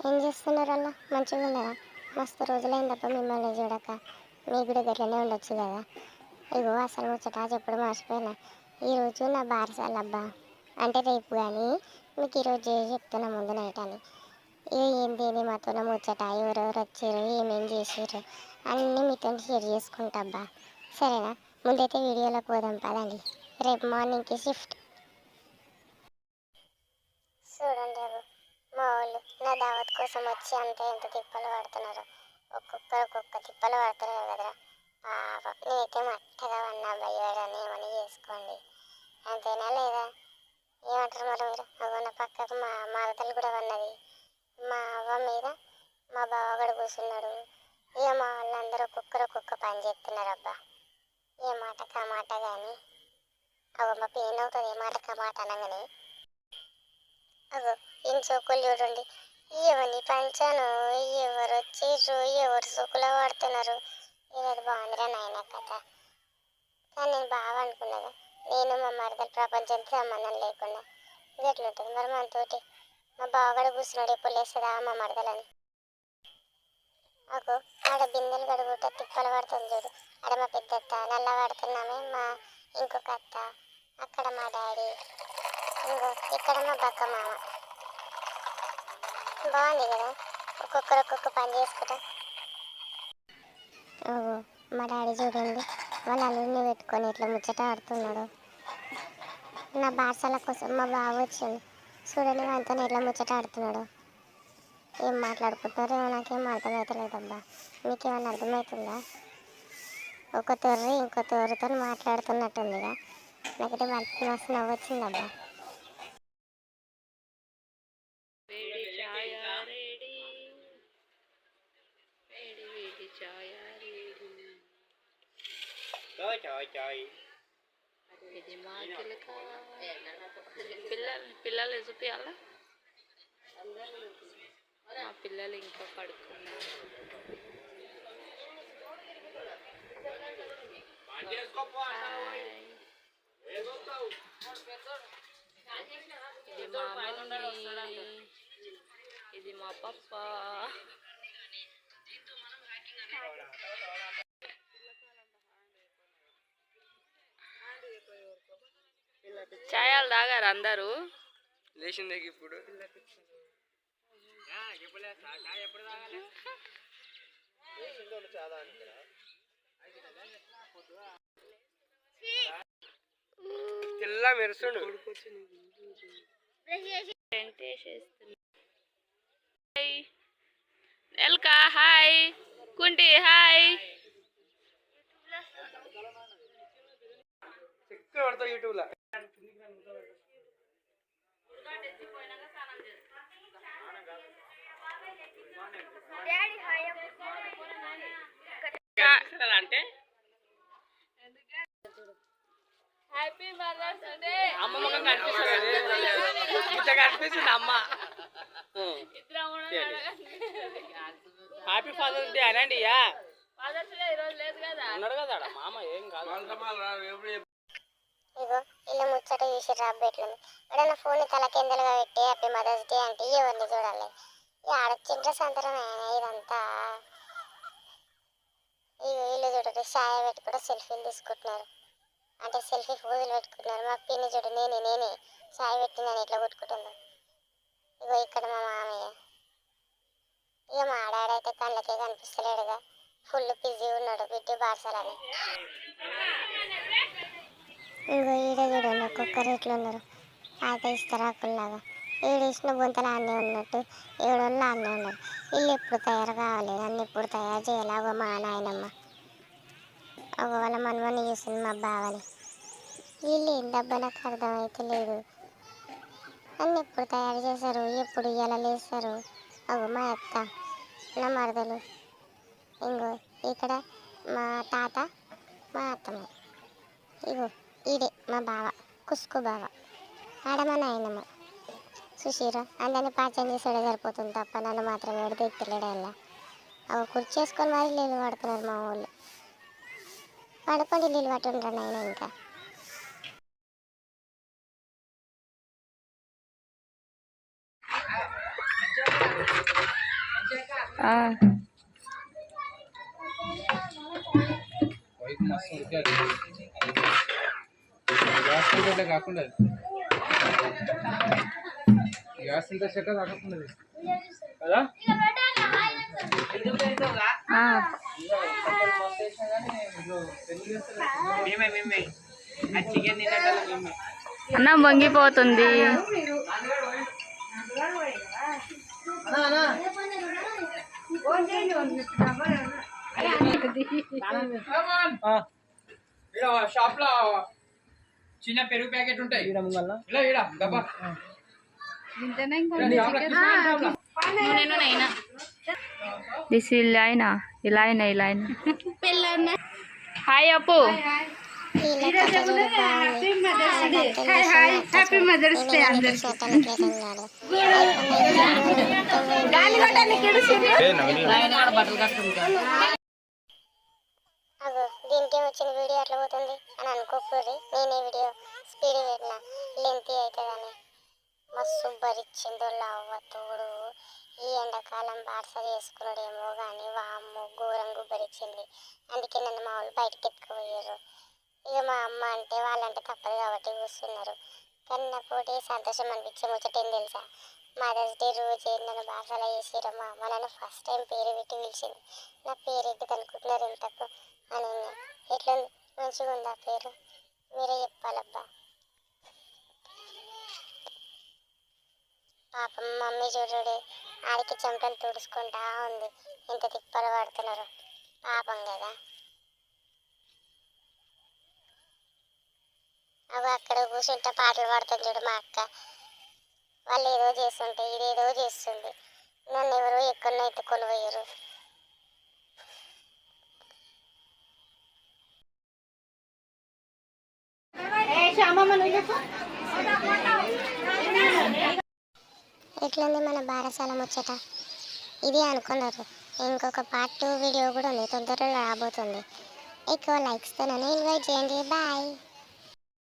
ఏం చేస్తున్నారు అన్న మంచిగా ఉన్నారా? మస్తు రోజులైందప్ప మిమ్మల్ని చూడక. మీ కూడా గట్లనే ఉండొచ్చు కదా. ఇగో అసలు ముచ్చట చెప్పుడు మర్చిపోయినా. ఈరోజు నా బారసాల అబ్బా అంటే రేపు కానీ మీకు ఈరోజు చెప్తున్నా ముందు నైట్ అని ఏ ఏంది ఏంది మాతో ముచ్చట ఎవరెవరు వచ్చారు ఏమేం చేసారు అన్నీ మీతో షేర్ చేసుకుంటా అబ్బా. సరేనా? ముందైతే వీడియోలోకి పోదాం పదండి. రేపు మార్నింగ్కి షిఫ్ట్ చూడండి అగో మా వాళ్ళు నా దావత్ కోసం వచ్చి అంత ఎంత తిప్పలు పడుతున్నారు. ఒక్కొక్కరు ఒక్కొక్క తిప్పలు పడుతున్నారు కదరా. పాపం. నేనైతే మట్టగా ఉన్నా భయ్యాడని ఏమని చేసుకోండి. అంతేనా లేదా? ఏమంటారు మరి మీరు? అగో పక్కకు మా మరదలు కూడా ఉన్నది. మా అవ్వ మీద మా బావ కూడా కూర్చున్నాడు. ఇక మా వాళ్ళందరూ ఒక్కొక్కరు ఒక్కొక్క పని చేస్తున్నారు అబ్బా. ఏ మాట కా మాట కానీ అగో మా పెయిన్ అవుతుంది ఏ మాట కా మాట అనగానే. అగో ఏం చూకులు చూడండి. ఎవరిని పంచాను? ఎవరు వచ్చిర్రు? ఎవరు సుఖలో పడుతున్నారు? ఇది బాగుందిరా నాయన కథ. కానీ నేను బాగా అనుకున్నాను. నేను మా మరదల ప్రపంచంతో సంబంధం లేకుండా. ఇది ఎట్లుంటుంది మరి మనతోటి? మా బావగడ కూర్చున్నాడు ఎప్పుడు లేస్తుందా మా మరదలని? అగో ఆడ బిందెలు గడుగుట తిప్పలు పడుతుంది చూడు. ఆడ మా పెద్దత్త నల్ల పడుతున్నామే మా ఇంకొక అత్త. అక్కడ మా డాడీ. ఇంకో ఇక్కడ మా బక్క మామ. బాగుంది కదా? ఒక్కొక్కరు ఒక్కొక్క పని చేసుకుంటాం. ఓ మా డాడీ చూడండి వాళ్ళ అల్లుడిని పెట్టుకొని ఇట్లా ముచ్చట ఆడుతున్నాడు. నా బార్సాల కోసం మా బావ వచ్చింది చూడండి వాళ్ళతో ఎట్లా ముచ్చట ఆడుతున్నాడు. ఏం మాట్లాడుకుంటున్నారో నాకేం అర్థమవుతలేదబ్బా మీకేమైనా అర్థమవుతుందా ఒక తొర్రి ఇంకో తొర్రితో మాట్లాడుతున్నట్టుందిగా. నాకైతే మస్తు మస్తు నవ్వొచ్చిందబ్బా. Trời trời trời ఇది మా కిలక పిల్లలు పిల్లలు చూపించాలా మా పిల్లలు ఇంకా పడుకున్నారు హాయ్. ఇది మా మమ్మీ ఇది మా పప్ప అందరూ లేచింది ఇప్పుడు తెల్ల ఎల్కా హాయ్. కుంటి హాయ్. ఎక్కువ పడతావు యూట్యూబ్ అంటే హ్యాపీ మదర్స్ డే అమ్మ ముఖం కనిపిస్తుంది ఇంత కనిపిస్తుంది అమ్మ. హ్యాపీ ఫాదర్స్ డే అనండి డే ఈరోజు లేదు కదా. ఉన్నాడు కదా ఆడ మామ ఏం కాదు. ఇగో ఇలా ముచ్చట చూసి రాబ్బెట్లుంది ఎప్పుడైనా ఫోన్ తలకిందలుగా పెట్టి హ్యాపీ మదర్స్ డే అంటే ఎవరిని చూడాలి. ఆడొచ్చిండ్ర సంతరమే ఇదంతా. ఇగో ఇల్లు చూడండి ఛాయ పెట్టి కూడా సెల్ఫీలు తీసుకుంటున్నారు. అంటే సెల్ఫీ ఫోజులు పెట్టుకుంటున్నారు. మా పిన్ని చూడు నేనే నేనే ఛాయ్ పెట్టిందని ఇట్లా కొట్టుకుంటున్నాను ఇగో ఇక్కడ మా మామయ్య. ఇక మా ఆడాడైతే కళ్ళకే కనిపిస్తలేడుగా. ఫుల్ బిజీ ఉన్నాడు బిడ్డి బార్సలని. ఇంకో ఈడ చూడండి ఒక్కొక్కరు ఎట్లున్నారు. ఉన్నారు ఇస్తారా ఇస్తరాకుల్లాగా ఈడేసిన బొంతలు అన్నీ ఉన్నట్టు ఏడోళ్ళు అన్నీ ఉన్నారు ఇల్లు ఎప్పుడు తయారు కావాలి? అన్నీ ఇప్పుడు తయారు చేయాలి? అగో మా నాయనమ్మ. అగో వాళ్ళ మనమని చూసింది మా బావని. వీళ్ళు ఏం డబ్బా నాకు అర్థమైతే లేదు. అన్నీ ఎప్పుడు తయారు చేశారు? ఎప్పుడు ఇలా లేస్తారు? అగో మా అత్త నా మరదలు. ఇంకో ఇక్కడ మా తాత మా అత్తమ్మ. ఇగో ఇదే మా బావ కుస్కు బావ. ఆడ మా నాయనమ్మ. సుశీరా అందరినీ పాచం చేసాడే సరిపోతుంది తప్ప నన్ను మాత్రం పెడితే ఎత్తలేడు వెళ్ళా అవి కుర్చీ చేసుకొని మరి నీళ్ళు పడుతున్నారు మా వాళ్ళు. పడుకొని నీళ్ళు పట్టుండ్రా నాయన ఇంకా. కాకుండా గ్యాస్ ఇంత చెక్క కాకుండా కదా? అన్నం వంగిపోతుంది. షాప్లో చిన్న పెరుగు ప్యాకెట్ ఉంటాయి. ఇలా ఇలా డబ్బా. నేను నైనా దిస్ ఇలా అయినా ఇలా అయినా ఇలా అయినా హాయ్ అప్పు హ్యాపీ మదర్స్ డే అగో దీనికి వచ్చిన వీడియో అట్లా పోతుంది అని అనుకోకూడదు. నేనే వీడియో స్పీడ్ పెట్టిన. లెంతీ అవుతుందని. మస్తు భరిచ్చిందో లవ్వ తోడు ఈ ఎండాకాలం బార్స చేసుకున్నాడేమో కానీ వామ్ము ఘోరంగా భరిచింది అందుకే నన్ను మా వాళ్ళు బయటకి ఎత్తుకుపోయారు. ఇక మా అమ్మ అంటే వాళ్ళంటే తప్పదు కాబట్టి కూర్చున్నారు. కానీ నాకు ఒకటి సంతోషం అనిపించే ముచ్చటేం తెలుసా? మదర్స్ డే రోజే నన్ను బాసలో వేసారు మా అమ్మ. నన్ను ఫస్ట్ టైం పేరు పెట్టి పిలిచింది. నా పేరు ఏంటి అనుకుంటున్నారు ఇంతకు? అని ఎట్లా ఎట్లుంది? మంచిగా ఉందా పేరు? మీరే చెప్పాలబ్బా. పాపం మమ్మీ చూడు ఆడికి చెమటలు తుడుచుకుంటా ఉంది. ఎంత తిప్పలు పడుతున్నారు. పాపం కదా. అవి అక్కడ కూర్చుంటే పాటలు పాడుతుంది చూడు మా అక్క. వాళ్ళు ఏదో చేస్తుంటే ఇదేదో చేస్తుంది. నన్ను ఎవరో ఎక్కడో ఎత్తుకొని పోయారు ఎట్లుంది మన బారసాల ముచ్చట. ఇది అనుకున్నారు. ఇంకొక పార్ట్ టూ వీడియో కూడా ఉంది. తొందరలో రాబోతుంది. ఎక్కువ లైక్స్తో నన్ను ఇన్వైట్ చేయండి. బాయ్